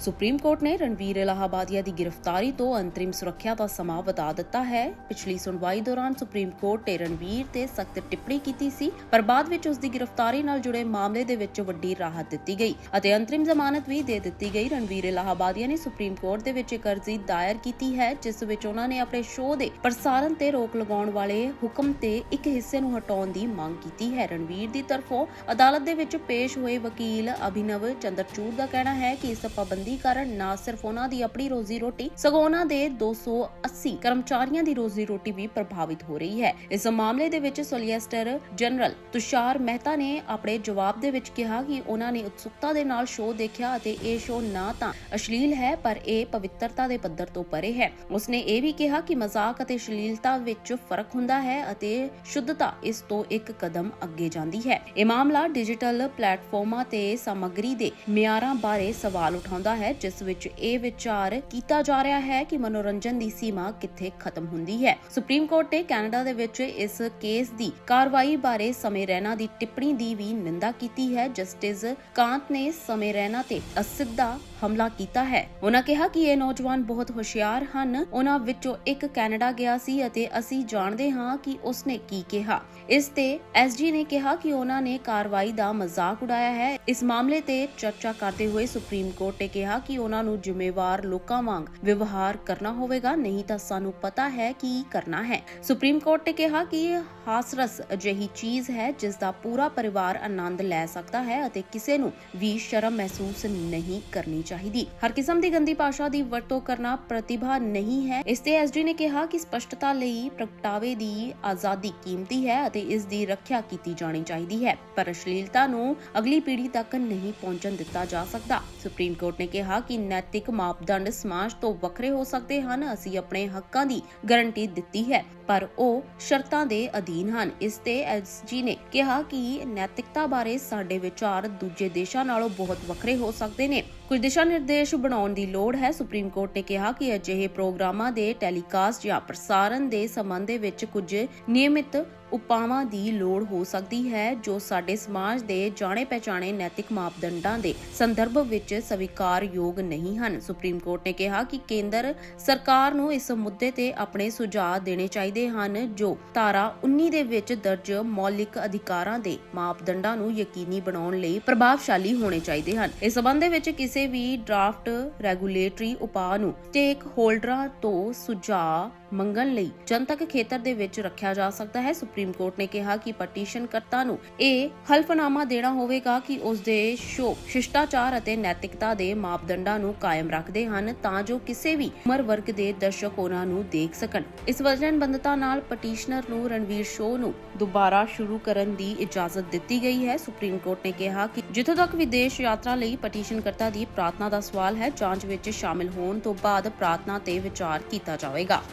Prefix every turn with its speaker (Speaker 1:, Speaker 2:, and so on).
Speaker 1: Supreme court ਨੇ ਰਣਵੀਰ ਇਲਾਹਾਬਾਦੀਆ ਦੀ ਗ੍ਰਿਫਤਾਰੀ ਤੋਂ ਅੰਤਰਿਮ ਸੁਰੱਖਿਆ ਦਾ ਸਮਾਂ ਵਧਾ ਦਿੱਤਾ ਹੈ। ਪਿਛਲੀ ਸੁਣਵਾਈ ਦੌਰਾਨ ਸੁਪਰੀਮ ਕੋਰਟ ਨੇ ਰਣਵੀਰ ਤੇ ਸਖਤ ਟਿੱਪਣੀ ਕੀਤੀ ਸੀ, ਪਰ ਬਾਅਦ ਵਿੱਚ ਉਸ ਦੀ ਗ੍ਰਿਫਤਾਰੀ ਨਾਲ ਜੁੜੇ ਮਾਮਲੇ ਦੇ ਵਿੱਚ ਵੱਡੀ ਰਾਹਤ ਦਿੱਤੀ ਗਈ ਅਤੇ ਅੰਤਰਿਮ ਜ਼ਮਾਨਤ ਵੀ ਦੇ ਦਿੱਤੀ ਗਈ। ਰਣਵੀਰ ਇਲਾਹਾਬਾਦੀਆ ਨੇ ਸੁਪਰੀਮ ਕੋਰਟ ਦੇ ਵਿੱਚ ਇੱਕ ਅਰਜ਼ੀ ਦਾਇਰ ਕੀਤੀ ਹੈ, ਜਿਸ ਵਿੱਚ ਉਹਨਾਂ ਨੇ ਆਪਣੇ ਸ਼ੋਅ ਦੇ ਪ੍ਰਸਾਰਣ ਤੇ ਰੋਕ ਲਗਾਉਣ ਵਾਲੇ ਹੁਕਮ ਤੇ ਇੱਕ ਹਿੱਸੇ ਨੂੰ ਹਟਾਉਣ ਦੀ ਮੰਗ ਕੀਤੀ ਹੈ। ਰਣਵੀਰ ਦੀ ਤਰਫੋਂ ਅਦਾਲਤ ਦੇ ਵਿੱਚ ਪੇਸ਼ ਹੋਏ ਵਕੀਲ ਅਭਿਨਵ ਚੰਦਰਚੂੜ ਦਾ ਕਹਿਣਾ ਹੈ ਕਿ ਇਸ ਪਾਬੰਦੀ ਕਾਰਨ ਨਾ ਸਿਰਫ ਉਹਨਾਂ ਦੀ ਆਪਣੀ ਰੋਜ਼ੀ ਰੋਟੀ, ਸਗੋਂ ਉਹਨਾਂ ਦੇ 280 ਕਰਮਚਾਰੀਆਂ ਦੀ ਰੋਜ਼ੀ ਰੋਟੀ ਵੀ ਪ੍ਰਭਾਵਿਤ ਹੋ ਰਹੀ ਹੈ। ਇਸ ਮਾਮਲੇ ਦੇ ਵਿੱਚ ਸੋਲੀਸਿਟਰ ਜਨਰਲ ਤੁਸ਼ਾਰ ਮਹਿਤਾ ਨੇ ਆਪਣੇ ਜਵਾਬ ਦੇ ਵਿੱਚ ਕਿਹਾ ਕਿ ਉਹਨਾਂ ਨੇ ਉਤਸੁਕਤਾ ਦੇ ਨਾਲ ਸ਼ੋਅ ਦੇਖਿਆ ਅਤੇ ਇਹ ਸ਼ੋਅ ਨਾ ਤਾਂ ਅਸ਼ਲੀਲ ਹੈ, ਪਰ ਇਹ ਪਵਿੱਤਰਤਾ ਦੇ ਪੱਧਰ ਤੋਂ ਪਰੇ ਹੈ। ਉਸਨੇ ਇਹ ਵੀ ਕਿਹਾ ਕਿ ਮਜ਼ਾਕ ਅਤੇ ਅਸ਼ਲੀਲਤਾ ਵਿੱਚ ਫ਼ਰਕ ਹੁੰਦਾ ਹੈ ਅਤੇ ਸ਼ੁੱਧਤਾ ਇਸ ਤੋਂ ਇੱਕ ਕਦਮ ਅੱਗੇ ਜਾਂਦੀ ਹੈ। ਇਹ ਮਾਮਲਾ ਡਿਜੀਟਲ ਪਲੇਟਫਾਰਮਾਂ ਤੇ ਸਮੱਗਰੀ ਦੇ ਮਿਆਰਾਂ ਬਾਰੇ ਸਵਾਲ ਉਠਾਉਂਦਾ ਹੈ, ਜਿਸ ਵਿੱਚ ਇਹ ਵਿਚਾਰ ਕੀਤਾ ਜਾ ਰਿਹਾ ਹੈ ਕਿ ਮਨੋਰੰਜਨ ਦੀ ਸੀਮਾ ਕਿੱਥੇ ਖਤਮ ਹੁੰਦੀ ਹੈ। ਸੁਪਰੀਮ ਕੋਰਟ ਨੇ ਕੈਨੇਡਾ ਦੇ ਵਿੱਚ ਇਸ ਕੇਸ ਦੀ ਕਾਰਵਾਈ ਬਾਰੇ ਸਮੇਂ ਰਹਿਣਾ ਦੀ ਟਿੱਪਣੀ ਦੀ ਵੀ ਨਿੰਦਾ ਕੀਤੀ ਹੈ। ਜਸਟਿਸ ਕਾਂਤ ਨੇ ਸਮੇਂ ਰਹਿਣਾ ਤੇ ਅਸਿੱਧਾ ਹਮਲਾ ਕੀਤਾ ਹੈ। ਉਹਨਾਂ ਕਿਹਾ ਕਿ ਇਹ ਨੌਜਵਾਨ ਬਹੁਤ ਹੁਸ਼ਿਆਰ ਹਨ। ਉਹਨਾਂ ਵਿੱਚੋਂ ਇੱਕ ਕੈਨੇਡਾ ਗਿਆ ਸੀ ਅਤੇ ਅਸੀਂ ਜਾਣਦੇ ਹਾਂ ਕਿ ਉਸਨੇ ਕੀ ਕਿਹਾ। ਇਸ ਤੇ ਐਸਜੀ ਨੇ ਕਿਹਾ ਕਿ ਉਹਨਾਂ ਨੇ ਕਾਰਵਾਈ ਦਾ ਮਜ਼ਾਕ ਉਡਾਇਆ ਹੈ। ਇਸ ਮਾਮਲੇ ਤੇ ਚਰਚਾ ਕਰਦੇ ਹੋਏ ਸੁਪਰੀਮ ਕੋਰਟ ਨੇ ਕਿਹਾ ਕਿ ਉਹਨਾਂ ਨੂੰ ਜ਼ਿੰਮੇਵਾਰ ਲੋਕਾਂ ਵਾਂਗ ਵਿਵਹਾਰ ਕਰਨਾ ਹੋਵੇਗਾ, ਨਹੀਂ ਤਾਂ ਸਾਨੂੰ ਪਤਾ ਹੈ ਕੀ ਕਰਨਾ ਹੈ। ਸੁਪਰੀਮ ਕੋਰਟ ਨੇ ਕਿਹਾ ਕਿ ਹਾਸਰਸ ਅਜਿਹੀ ਚੀਜ਼ ਹੈ ਜਿਸ ਦਾ ਪੂਰਾ ਪਰਿਵਾਰ ਆਨੰਦ ਲੈ ਸਕਦਾ ਹੈ ਅਤੇ ਕਿਸੇ ਨੂੰ ਵੀ ਸ਼ਰਮ ਮਹਿਸੂਸ ਨਹੀਂ ਕਰਨੀ ਚਾਹੀਦੀ। ਹਰ ਕਿਸਮ ਦੀ ਗੰਦੀ ਭਾਸ਼ਾ ਦੀ ਵਰਤੋਂ ਕਰਨਾ ਪ੍ਰਤਿਭਾ ਨਹੀਂ ਹੈ। ਇਸ ਤੇ ਐਸਡੀ ਨੇ ਕਿਹਾ ਕਿ ਸਪਸ਼ਟਤਾ ਲਈ ਪ੍ਰਗਟਾਵੇ ਦੀ ਆਜ਼ਾਦੀ ਕੀਮਤੀ ਹੈ ਅਤੇ ਇਸ ਦੀ ਰੱਖਿਆ ਕੀਤੀ ਜਾਣੀ ਚਾਹੀਦੀ ਹੈ। ਪਰ ਅਸ਼ਲੀਲਤਾ ਨੂੰ ਅਗਲੀ ਪੀੜ੍ਹੀ ਤੱਕ ਨਹੀਂ ਪਹੁੰਚਣ ਦਿੱਤਾ ਜਾ ਸਕਦਾ। ਸੁਪਰੀਮ ਕੋਰਟ ਨੇ ਕਿਹਾ ਕਿ ਨੈਤਿਕ ਮਾਪਦੰਡ ਸਮਾਜ ਤੋਂ ਵੱਖਰੇ ਹੋ ਸਕਦੇ ਹਨ, ਅਸੀਂ ਆਪਣੇ ਹੱਕਾਂ ਦੀ ਗਾਰੰਟੀ ਦਿੱਤੀ ਹੈ, ਪਰ ਉਹ ਸ਼ਰਤਾਂ ਦੇ ਅਧੀਨ ਹਨ। ਇਸ ਤੇ ਐਸਜੀ ਨੇ ਕਿਹਾ ਕਿ ਨੈਤਿਕਤਾ ਬਾਰੇ ਸਾਡੇ ਵਿਚਾਰ ਦੂਜੇ ਦੇਸ਼ਾਂ ਨਾਲੋਂ ਬਹੁਤ ਵੱਖਰੇ ਹੋ ਸਕਦੇ ਨੇ। ਕੁਝ ਦਿਸ਼ਾ ਨਿਰਦੇਸ਼ ਬਣਾਉਣ ਦੀ ਲੋੜ ਹੈ। ਸੁਪਰੀਮ ਕੋਰਟ ਨੇ ਕਿਹਾ ਕਿ ਅਜਿਹੇ ਪ੍ਰੋਗਰਾਮਾਂ ਦੇ ਟੈਲੀਕਾਸਟ ਜਾਂ ਪ੍ਰਸਾਰਣ ਦੇ ਸੰਬੰਧ ਦੇ ਵਿੱਚ ਕੁਝ ਨਿਯਮਿਤ ਉਪਾਵਾਂ ਦੀ ਲੋੜ ਹੋ ਸਕਦੀ ਹੈ ਜੋ ਸਾਡੇ ਸਮਾਜ ਦੇ ਜਾਣੇ ਪਛਾਣੇ ਨੈਤਿਕ ਮਾਪਦੰਡਾਂ ਦੇ ਸੰਦਰਭ ਵਿੱਚ ਸਵੀਕਾਰਯੋਗ ਨਹੀਂ ਹਨ। ਸੁਪਰੀਮ ਕੋਰਟ ਨੇ ਕਿਹਾ ਕਿ ਕੇਂਦਰ ਸਰਕਾਰ ਨੂੰ ਇਸ ਮੁੱਦੇ ਤੇ ਆਪਣੇ ਸੁਝਾਅ ਦੇਣੇ ਚਾਹੀਦੇ ਹਨ, ਜੋ ਧਾਰਾ 19 ਦੇ ਵਿੱਚ ਦਰਜ ਮੌਲਿਕ ਅਧਿਕਾਰਾਂ ਦੇ ਮਾਪਦੰਡਾਂ ਨੂੰ ਯਕੀਨੀ ਬਣਾਉਣ ਲਈ ਪ੍ਰਭਾਵਸ਼ਾਲੀ ਹੋਣੇ ਚਾਹੀਦੇ ਹਨ। ਇਸ ਸਬੰਧ ਦੇ ਵਿੱਚ ਕਿਸੇ ਵੀ ਡਰਾਫਟ ਰੈਗੂਲੇਟਰੀ ਉਪਾਅ ਨੂੰ ਸਟੇਕ ਹੋਲਡਰਾਂ ਤੋਂ ਸੁਝਾਅ ਮੰਗਣ ਲਈ ਜਨਤਕ ਖੇਤਰ ਦੇ ਵਿੱਚ ਰੱਖਿਆ ਜਾ ਸਕਦਾ ਹੈ। ਸੁਪਰੀਮ ਕੋਰਟ ਨੇ ਕਿਹਾ ਕਿ ਪਟੀਸ਼ਨ ਕਰਤਾ ਨੂੰ ਇਹ ਹਲਫਨਾਮਾ ਦੇਣਾ ਹੋਵੇਗਾ ਕਿ ਉਸ ਦੇ ਸ਼ੋ ਸ਼ਿਸ਼ਟਾਚਾਰ ਅਤੇ ਨੈਤਿਕਤਾ ਦੇ ਮਾਪਦੰਡਾਂ ਨੂੰ ਕਾਇਮ ਰੱਖਦੇ ਹਨ ਤਾਂ ਜੋ ਕਿਸੇ ਵੀ ਉਮਰ ਵਰਗ ਦੇ ਦਰਸ਼ਕ ਉਹਨਾਂ ਨੂੰ ਦੇਖ ਸਕਣ। ਇਸ ਵਚਨਬੰਧਤਾ ਨਾਲ ਪਟੀਸ਼ਨਰ ਨੂੰ ਰਣਵੀਰ ਸ਼ੋ ਨੂੰ ਦੁਬਾਰਾ ਸ਼ੁਰੂ ਕਰਨ ਦੀ ਇਜਾਜ਼ਤ ਦਿੱਤੀ ਗਈ ਹੈ। ਸੁਪਰੀਮ ਕੋਰਟ ਨੇ ਕਿਹਾ ਕਿ ਜਿੱਥੋਂ ਤੱਕ ਵਿਦੇਸ਼ ਯਾਤਰਾ ਲਈ ਪਟੀਸ਼ਨਕਰਤਾ ਦੀ ਪ੍ਰਾਰਥਨਾ ਦਾ ਸਵਾਲ ਹੈ, ਜਾਂਚ ਵਿੱਚ ਸ਼ਾਮਿਲ ਹੋਣ ਤੋਂ ਬਾਅਦ ਪ੍ਰਾਰਥਨਾ ਤੇ ਵਿਚਾਰ ਕੀਤਾ ਜਾਵੇਗਾ।